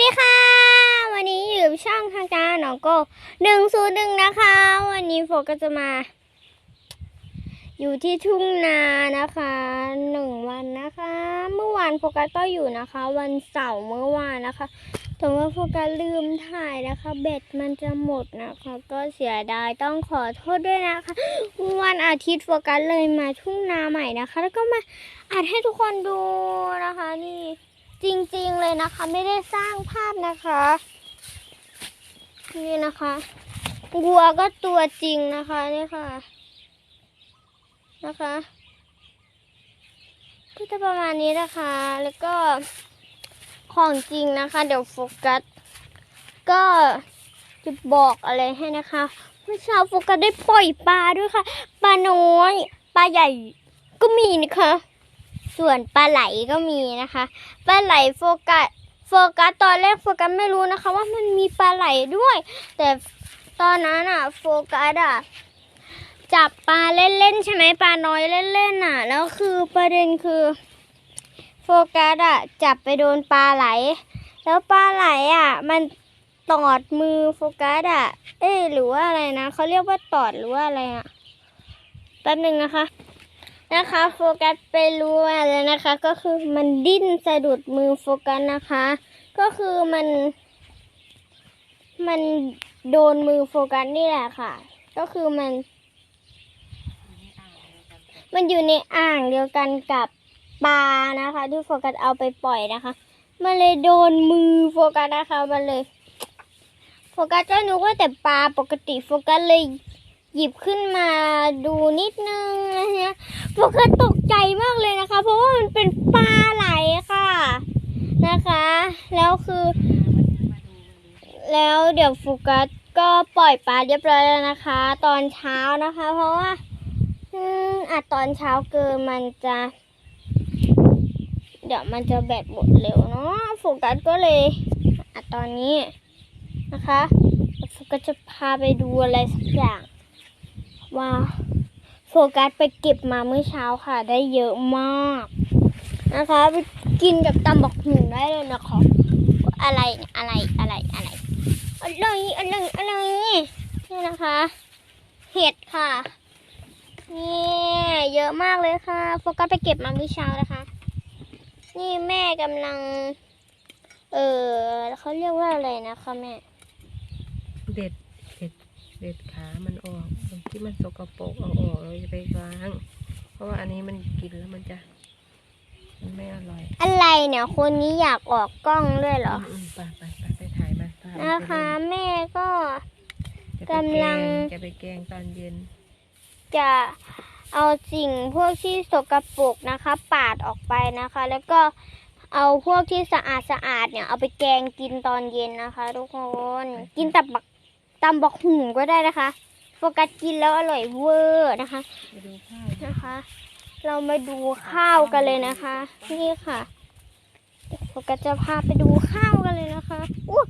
ดีค่ะ วันนี้อยู่ช่องทางการหนองโก้หนึ่งศูนย์หนึ่งนะคะ วันนี้โฟก็จะมา อยู่ที่ทุ่งนานะคะหนึ่งวันนะคะ เมื่อวานโฟกัสก็อยู่นะคะ วันเสาร์เมื่อวานนะคะแต่ว่าโฟกัสลืมถ่ายนะคะเบ็ดมันจะหมดนะคะ ก็เสียดายต้องขอโทษด้วยนะคะ วันอาทิตย์โฟกัสเลยมาทุ่งนาใหม่นะคะ แล้วก็มาอัดให้ทุกคนดูนะคะนี่ จริงๆเลยนะคะ ไม่ได้สร้างภาพนะคะ นี่นะคะวัวก็ตัวจริงนะคะนี่ค่ะ นะคะก็จะประมาณนี้นะคะ แล้วก็ของจริงนะคะ เดี๋ยวโฟกัสก็จะบอกอะไรให้นะคะเมื่อเช้าโฟกัสได้ปล่อยปลาด้วยค่ะปลาน้อยปลาใหญ่ก็มีนะคะ ส่วนปลาไหลก็มีนะคะ ปลาไหลโฟกัสโฟกัสตอนแรกโฟกัสไม่รู้นะคะ ว่ามันมีปลาไหลด้วย แต่ตอนนั้นอะโฟกัสอะจับปลาเล่นๆใช่ไหมปลาน้อยเล่นๆอะแล้วคือประเด็นคือโฟกัสอะจับไปโดนปลาไหล แล้วปลาไหลอะมันตอดมือโฟกัสอะเอ๊หรือว่าอะไรนะเขาเรียกว่าตอดหรือว่าอะไรอะแป๊บหนึ่งนะคะ นะคะ โฟกัสไปรู้มาแล้วนะคะ ก็คือมันดิ้นสะดุดมือโฟกัสนะคะ ก็คือมัน มันโดนมือโฟกัสนี่แหละค่ะ ก็คือมัน มันอยู่ในอ่างเดียวกันกับปลานะคะ ที่โฟกัสเอาไปปล่อยนะคะ มันเลยโดนมือโฟกัสนะคะ มันเลย โฟกัสก็นึกว่าแต่ปลาปกติโฟกัสเลย หยิบขึ้นมาดูนิดนึงนะฮะโฟกัสตกใจมากเลยนะคะ เพราะว่ามันเป็นปลาไหลค่ะนะคะ แล้วคือ แล้วเดี๋ยวโฟกัสก็ปล่อยปลาเรียบร้อยแล้วนะคะ ตอนเช้านะคะ เพราะว่าอืมอาจตอนเช้าเกินมันจะ เดี๋ยวมันจะแบตหมดเร็วเนาะโฟกัสก็เลยอัดตอนนี้นะคะโฟกัสจะพาไปดูอะไรสักอย่าง ว่าโฟกัสไปเก็บมาเมื่อเช้าค่ะ ได้เยอะมาก นะคะไปกินกับตำบักหุ่งได้เลยนะคะอะไรอะไรอะไรอะไรอะไรอะไรอะไรนี่นะคะ เห็ดค่ะนี่เยอะมากเลยค่ะ โฟกัสไปเก็บมาเมื่อเช้านะคะ นี่แม่กำลัง เออเขาเรียกว่าอะไรนะคะแม่ เด็ด เด็ดเด็ดขามันออกตรงที่มันสกปรกเอาออกเราจะไปล้าง เพราะว่าอันนี้มันกินแล้วมันจะมันไม่อร่อยอะไรเนี่ย คนนี้อยากออกกล้องด้วยเหรออืมๆไปไปไปไปถ่ายมาถ่ายมานะคะ แม่ก็ จะไปกำลังแจะไปแกงตอนเย็น จะเอาสิ่งพวกที่สกปรกนะคะ ปาดออกไปนะคะ แล้วก็เอาพวกที่สะอาดสะอาดเนี่ยเอาไปแกงกินตอนเย็นนะคะ ทุกคน กินตับบัก ตำบักหุ่งก็ได้นะคะ โฟกัสกินแล้วอร่อยเวอร์นะคะนะคะ เรามาดูข้าวกันเลยนะคะ นี่ค่ะโฟกัสจะพาไปดูข้าวกันเลยนะคะอู้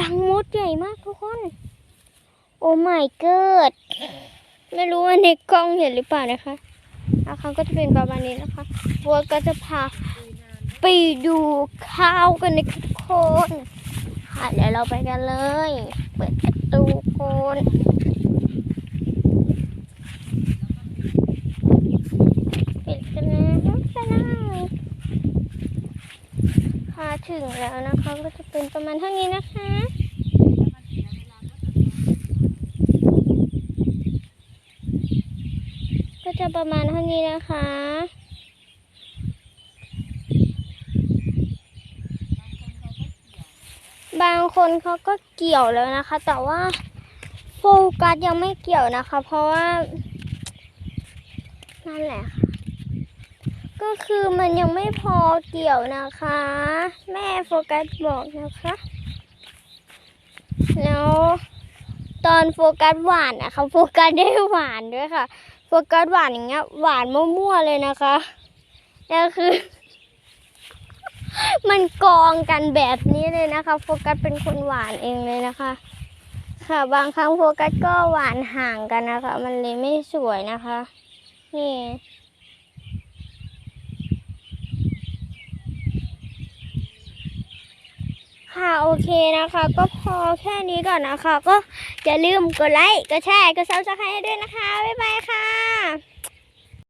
ลังมดใหญ่มากทุกคน โอ้ my god ไม่รู้ว่าในกล้องเห็นหรือเปล่านะคะนะคะก็จะเป็นประมาณนี้นะคะบัวก็จะพาไปดูข้าวกันนะคะทุกคน ค่ะ เดี๋ยวเราไปกันเลย เปิดประตูคนปิดกันแล้วไปเลยค่ะถึงแล้วนะคะ ก็จะเป็นประมาณเท่านี้นะคะก็จะประมาณเท่านี้นะคะ บางคนเขาก็เกี่ยวแล้วนะคะ แต่ว่าโฟกัสยังไม่เกี่ยวนะคะ เพราะว่านั่นแหละค่ะก็คือมันยังไม่พอเกี่ยวนะคะ แม่โฟกัสบอกนะคะ แล้วตอนโฟกัสหวานนะคะโฟกัสได้หวานด้วยค่ะโฟกัสหวานอย่างเงี้ยหวานมั่วๆเลยนะคะแล้วคือ มันกองกันแบบนี้เลยนะคะ โฟกัสเป็นคนหวานเองเลยนะคะ ค่ะ บางครั้งโฟกัสก็หวานห่างกันนะคะ มันเลยไม่สวยนะคะ นี่ค่ะโอเคนะคะ ก็พอแค่นี้ก่อนนะคะ ก็อย่าลืมกดไลค์กดแชร์กดซับสไครต์ด้วยนะคะ บ๊ายบายค่ะ